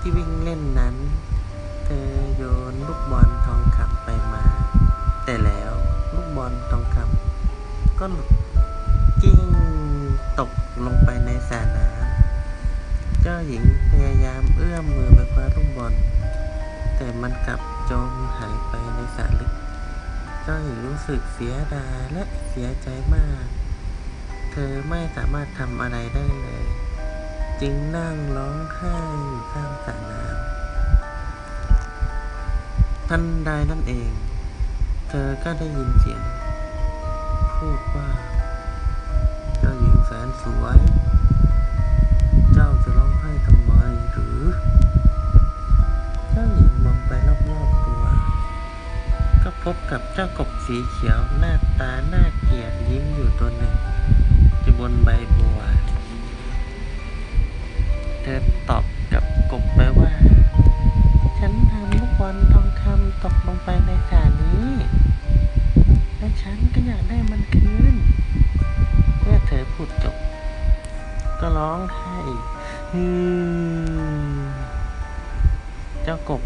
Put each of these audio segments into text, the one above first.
ที่วิ่งเล่นั้น เธอโยนลูกบอลทองคำไปมา แต่แล้วลูกบอลทองคำก็หลุดกิ้งตกลงไปในสระน้ำเจ้าหญิงพยายามเอื้อมมือไปคว้าลูกบอล แต่มันกลับจมหายไปในสระลึก เจ้าหญิงรู้สึกเสียดายและเสียใจมาก เธอไม่สามารถทำอะไรได้เลย จึงนั่งร้องไห้อยู่ข้างสระน้ำทันใดนั่นเอง เธอก็ได้ยินเสียง พูดว่า เจ้าหญิงแสนสวย เจ้าจะร้องไห้ทำไมหรือ เจ้าหญิงมองไปรอบๆตัว ก็พบกับเจ้ากบสีเขียวหน้าตาหน่าเกลียดยิ้มอยู่ตัวหนึ่งอยู่บนใบบัว ธอตอบกับกบไปว่า ฉันทำลูกบอลทองคำตกลงไปในสระนี้ และฉันก็อยากได้มันคืน เมื่อเธอพูดจบ ก็ร้องไห้ฮือเจ้ากบ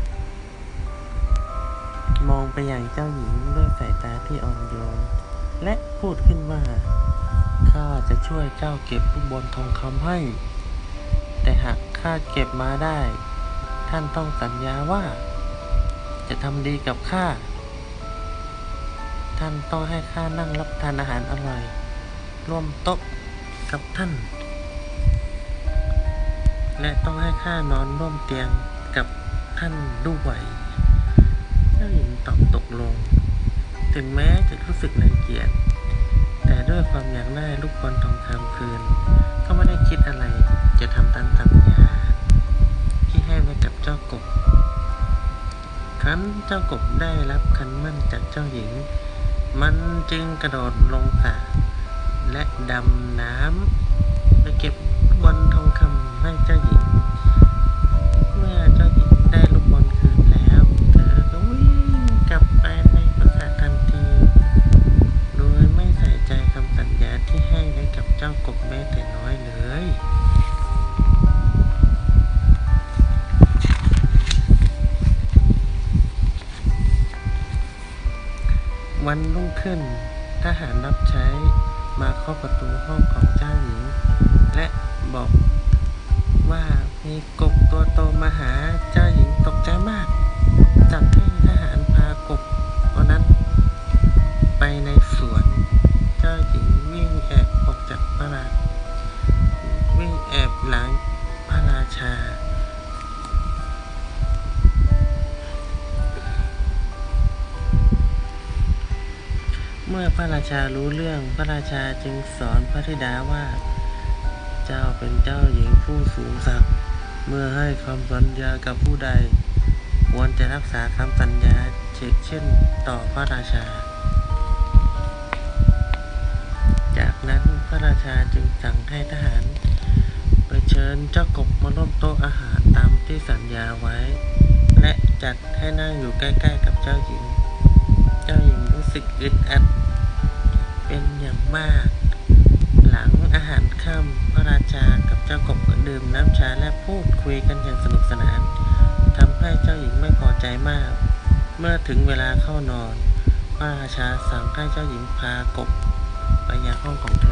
มองไปอย่างเจ้าหญิงด้วยสายตาที่อ่อนโยน และพูดขึ้นว่า ข้าจะช่วยเจ้าเก็บลูกบอลทองคำให้ ข้าเก็บมาได้ ท่านต้องสัญญาว่า จะทำดีกับข้า ท่านต้องให้ข้านั่งรับทานอาหารอร่อย ร่วมโต๊ะกับท่าน และต้องให้ข้านอนร่วมเตียงกับท่านด้วยเจ้าหญิงตอบตกลง ถึงแม้จะรู้สึกรังเกียจแต่ด้วยความอยากได้ลูกบอลทองคำคืน จ้ากบได้รับคันมั่นจากเจ้าหญิง มันจึงกระโดดลงผาและดำน้ำไปเก็บบอลทองคำให้เจ้าหญิง วันรุ่งขึ้น ทหารรับใช้มาเข้าประตูห้องของเจ้าหญิง และบอกว่ามีกบตัวโตมาหาเจ้าหญิงตกใจมาก จับให้ เมื่อพระราชารู้เรื่องพระราชาจึงสอนพระธิดาว่า เจ้าเป็นเจ้าหญิงผู้สูงศักดิ์เมื่อให้คำสัญญากับผู้ใด ควรจะรักษาคำสัญญาเช่นเช่นต่อพระราชา จากนั้นพระราชาจึงสั่งให้ทหารไปเชิญเจ้ากบมาร่วมโต๊ะอาหารตามที่สัญญาไว้ และจัดให้นั่งอยู่ใกล้ๆกับเจ้าหญิง เจ้าหญิงรู้ สึกอึดอัด เป็นอย่างมาก หลังอาหารค่ำพระราชากับเจ้ากบก็ดื่มน้ำชาและพูดคุยกันอย่างสนุกสนานทำให้เจ้าหญิงไม่พอใจมาก เมื่อถึงเวลาเข้านอนพระราชาสั่งให้เจ้าหญิงพากบไปยังห้องของเธอ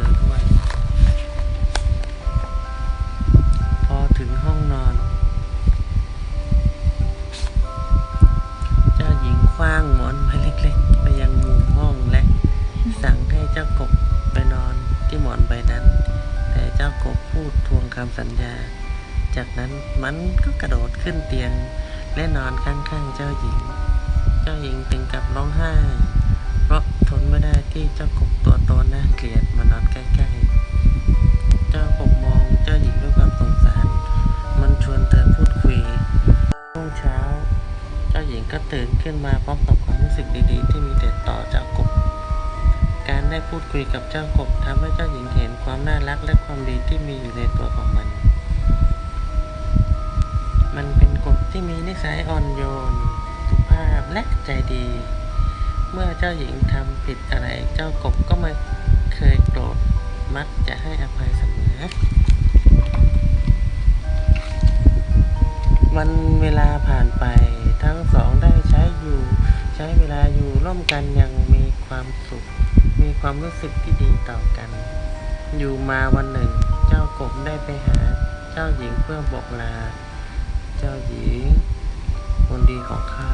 เจ้ากบไปนอนที่หมอนใบนั้น แต่เจ้ากบพูดทวงคำสัญญา จากนั้นมันก็กระโดดขึ้นเตียง และนอนข้างๆเจ้าหญิง เจ้าหญิงถึงกับร้องไห้ เพราะทนไม่ได้ที่เจ้ากบตัวโตน่าเกลียดมานอนใกล้ๆ เจ้ากบมองเจ้าหญิงด้วยความสงสาร มันชวนเธอพูดคุยช่วงเช้า เจ้าหญิงก็ตื่นขึ้นมาพร้อมกับความรู้สึกดีๆ ที่มีแต่ต่อเจ้ากบ การได้พูดคุยกับเจ้ากบทำให้เจ้าหญิงเห็นความน่ารักและความดีที่มีอยู่ในตัวของมัน มันเป็นกบที่มีนิสัยอ่อนโยน สุภาพและใจดี เมื่อเจ้าหญิงทำผิดอะไรเจ้ากบก็ไม่เคยโกรธ มักจะให้อภัยเสมอ วันเวลาผ่านไปทั้งสองได้ใช้อยู่ ใช้เวลาอยู่ร่วมกันอยังมีความสุข มีความรู้สึกที่ดีต่อกัน อยู่มาวันหนึ่ง เจ้ากบได้ไปหา เจ้าหญิงเพื่อบอกลา เจ้าหญิงคนดีของข้า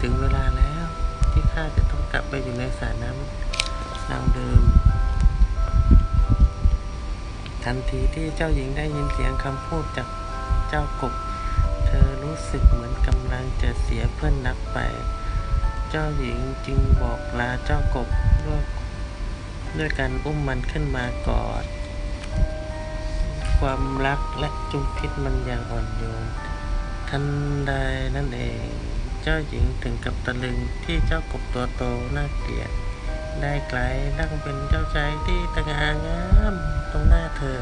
ถึงเวลาแล้วที่ข้าจะต้องกลับไปอยู่ในสระน้ำดังเดิม ทันทีที่เจ้าหญิงได้ยินเสียงคำพูดจากเจ้ากบ เธอรู้สึกเหมือนกำลังจะเสียเพื่อนนักไป เจ้าหญิงจึงบอกลาเจ้ากบด้วยด้วยการอุ้มมันขึ้นมากอด ความรักและจุมพิษมันอย่างอ่อนโยน ทันใดนั่นเอง เจ้าหญิงถึงกับตะลึงที่เจ้ากบตัวโตน่าเกลียด ได้ไกลนั่งเป็นเจ้าชายที่ตะงางามตรงหน้าเธอ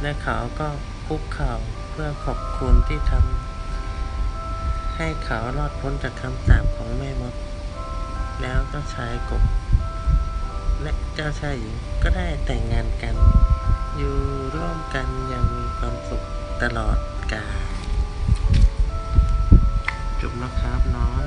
และเขาก็คุกเข่าเพื่อขอบคุณที่ทำ ให้เขารอดพ้นจากคำสาปของแม่มด แล้วเจ้าชายกบ และเจ้าชายหญิงก็ได้แต่งงานกัน อยู่ร่วมกันอย่างมีความสุขตลอดกาลจบแล้วครับน้อง